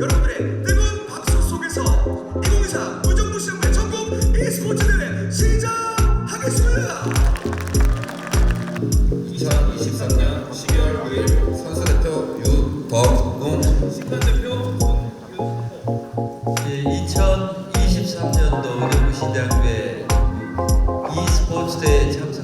여러분들의 e스포츠 대회에 참석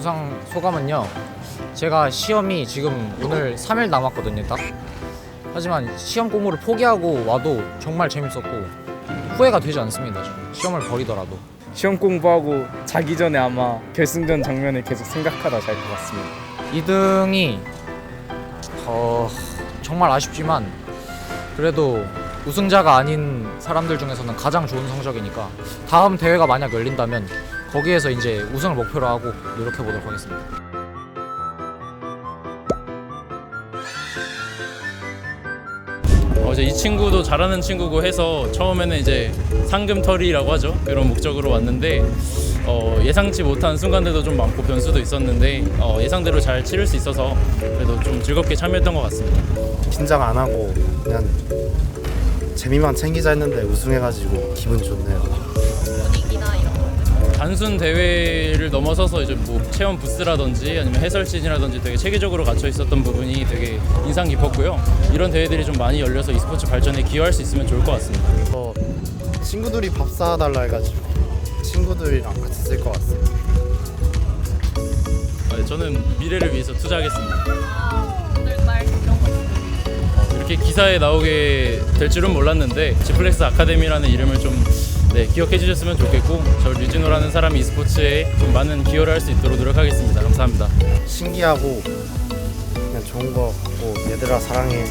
수상 소감은요. 제가 시험이 지금 오늘 3일 남았거든요, 딱. 하지만 시험 공부를 포기하고 와도 정말 재밌었고 후회가 되지 않습니다. 저는. 시험을 버리더라도. 시험 공부하고 자기 전에 아마 결승전 장면을 계속 생각하다 잘 것 같습니다. 2등이 어, 정말 아쉽지만 그래도 우승자가 아닌 사람들 중에서는 가장 좋은 성적이니까 다음 대회가 만약 열린다면 거기에서 이제 우승을 목표로 하고 노력해 보도록 하겠습니다. 어, 이제 이 친구도 잘하는 친구고 해서 처음에는 이제 상금털이라고 하죠. 그런 목적으로 왔는데 어, 예상치 못한 순간들도 좀 많고 변수도 있었는데 어, 예상대로 잘 치를 수 있어서 그래도 좀 즐겁게 참여했던 것 같습니다. 긴장 안 하고 그냥 재미만 챙기자 했는데 우승해가지고 기분 좋네요. 단순 대회를 넘어서서 이제 뭐 체험 부스라든지 아니면 해설진이라든지 되게 체계적으로 갖춰 있었던 부분이 되게 인상 깊었고요. 이런 대회들이 좀 많이 열려서 e스포츠 발전에 기여할 수 있으면 좋을 것 같습니다. 저 친구들이 밥 사달라 해가지고 친구들이랑 같이 쓸 것 같습니다. 네, 저는 미래를 위해서 투자하겠습니다. 어, 이렇게 기사에 나오게 될 줄은 몰랐는데 지플렉스 아카데미라는 이름을 좀 네, 기억해 주셨으면 좋겠고 저 류진호라는 사람이 e스포츠에 좀 많은 기여를 할 수 있도록 노력하겠습니다. 감사합니다. 신기하고 그냥 좋은 거 같고 얘들아 사랑해.